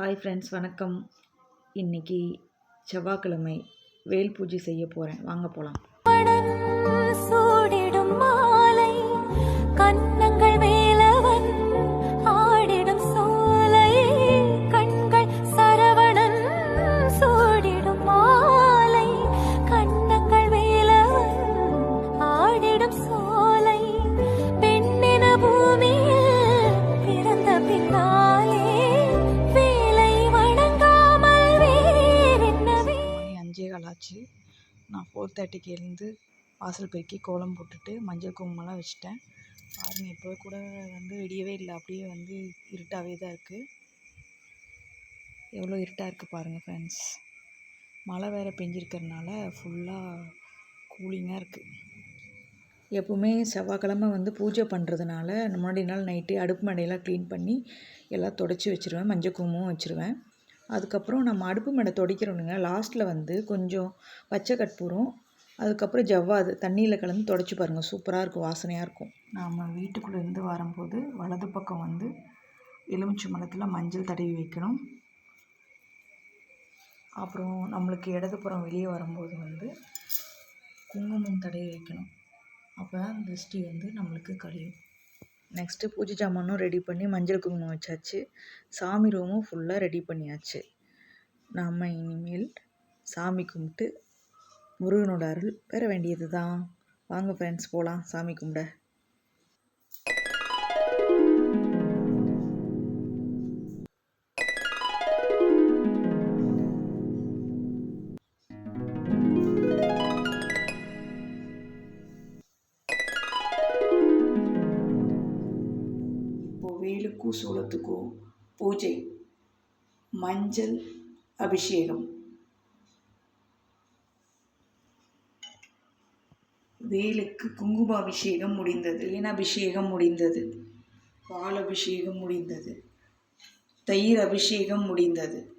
Hi friends வணக்கம். இன்னைக்கு செவ்வாய்க்கிழமை வேல் பூஜை செய்ய போகிறேன் வாங்க போகலாம் நாட்கள் ஆச்சு நான் ஃபோர் தேர்ட்டிக்கு எழுந்து வாசல் பெருக்கி கோலம் போட்டுட்டு மஞ்சள் குங்குமம்லாம் வச்சுட்டேன். பாருங்கள் இப்போ கூட வந்து விடியவே இல்லை. அப்படியே வந்து இருட்டாகவே தான் இருக்குது எவ்வளோ இருட்டாக இருக்குது பாருங்கள் ஃப்ரெண்ட்ஸ் மழை வேறு பெஞ்சிருக்கிறதுனால ஃபுல்லாக கூலிங்காக இருக்குது எப்போவுமே செவ்வாய்க்கிழமை வந்து பூஜை பண்ணுறதுனால முன்னாடி நாள் நைட்டு அடுப்பு மடையெல்லாம் க்ளீன் பண்ணி எல்லாம் தொடச்சி வச்சுருவேன். மஞ்சள் குங்குமம் வச்சுருவேன். அதுக்கப்புறம் நம்ம அடுப்பு மேடை துடைக்கிறோனுங்க. லாஸ்ட்டில் வந்து கொஞ்சம் பச்சை கற்பூரம் அதுக்கப்புறம் ஜவ்வாது. தண்ணியில் கலந்து தொடச்சி பாருங்கள் சூப்பராக இருக்கும் வாசனையாக இருக்கும். நாம் வீட்டுக்குள்ளேருந்து வரும்போது வலது பக்கம் வந்து எலுமிச்சை மரத்தில் மஞ்சள் தடவி வைக்கணும். அப்புறம் நம்மளுக்கு இடதுபுறம் வெளியே வரும்போது வந்து குங்குமம் தடவி வைக்கணும். அப்போ தான் திருஷ்டி வந்து நம்மளுக்கு கழியும். நெக்ஸ்ட்டு பூஜை ஜாமானும் ரெடி பண்ணி மஞ்சள் குங்குமம் வச்சாச்சு. சாமி ரூமும் ஃபுல்லாக ரெடி பண்ணியாச்சு. நாம் இனிமேல் சாமி கும்பிட்டு முருகனோட அருள் பெற வேண்டியது தான் வாங்க ஃப்ரெண்ட்ஸ் போகலாம் சாமி கும்பிட. இப்போ வேலுக்கும் சூளத்துக்கும் பூஜை. மஞ்சள் அபிஷேகம். வேலுக்கு குங்கும அபிஷேகம் முடிந்தது. ஏன் அபிஷேகம் முடிந்தது? பால் அபிஷேகம் முடிந்தது. தயிர் அபிஷேகம் முடிந்தது.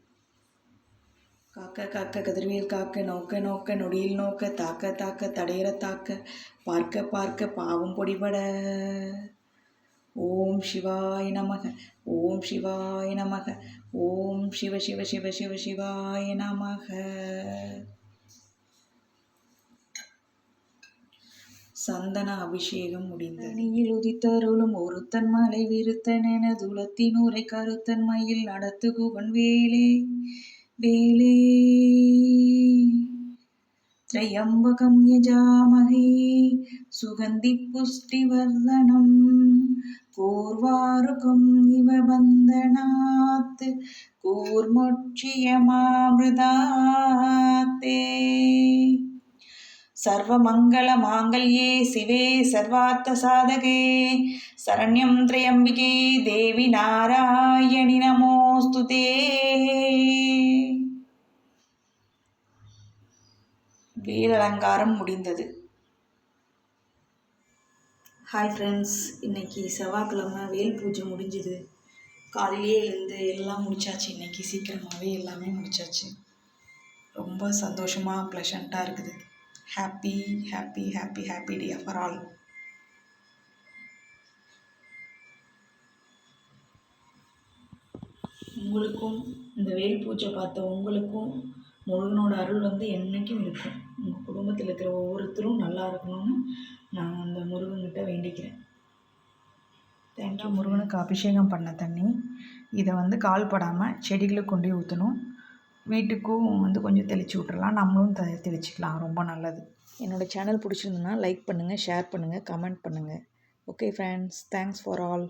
காக்க காக்க கதிர்வேல் காக்க நோக்க நோக்க நொடியில் நோக்க தாக்க தாக்க தடையற தாக்க பார்க்க பார்க்க பாவம் பொடிபட ஓம் சிவாய நமக. ஓம் சிவாய நமக. ஓம் சிவ சிவ சிவ சிவ சிவாய நமக. சந்தன அபிஷேகம் முடிந்த நீயில் உதித்தருளும் ஒருத்தன் மலை விருத்தன் என துளத்தினூரை கருத்தன் மயில் நடத்து குகன் வேலே வேலே. त्र्यम्बकं यजामहे सुगन्धिपुष्टिवर्धनं पूर्वारुकम् इव बन्धनात् कूर्मोक्षियमामृदाते सर्वमङ्गलमाङ्गल्ये शिवे सर्वार्थसाधके शरण्यं त्र्यम्बिके देवि नारायणि नमोऽस्तु ते வேல் முடிந்தது. ஹாய் ஃப்ரெண்ட்ஸ் இன்னைக்கு செவ்வாய்க்கிழமை வேல் பூஜை முடிஞ்சுது. காலையிலே எழுந்து எல்லாம் முடிச்சாச்சு. இன்னைக்கு சீக்கிரமாகவே எல்லாமே முடிச்சாச்சு. ரொம்ப சந்தோஷமாக ப்ளஷண்ட்டாக இருக்குது. Happy happy happy happy day for all உங்களுக்கும் இந்த வேல் பூஜை பார்த்த உங்களுக்கும் முருகனோட அருள் வந்து என்றைக்கும் இருக்கும். உங்கள் குடும்பத்தில் இருக்கிற ஒவ்வொருத்தரும் நல்லா இருக்கணும்னு நான் அந்த முருகன்கிட்ட வேண்டிக்கிறேன். தேங்க்யூ முருகனுக்கு அபிஷேகம் பண்ண தண்ணி. இதை வந்து கால் படாமல் செடிகளுக்கு கொண்டு ஊற்றணும் வீட்டுக்கும் வந்து கொஞ்சம் தெளித்து விட்றலாம் நம்மளும் த தெளிச்சிக்கலாம். ரொம்ப நல்லது. என்னோடய சேனல் பிடிச்சிருந்ததுன்னா லைக் பண்ணுங்கள் ஷேர் பண்ணுங்கள் கமெண்ட் பண்ணுங்கள் okay friends thanks for all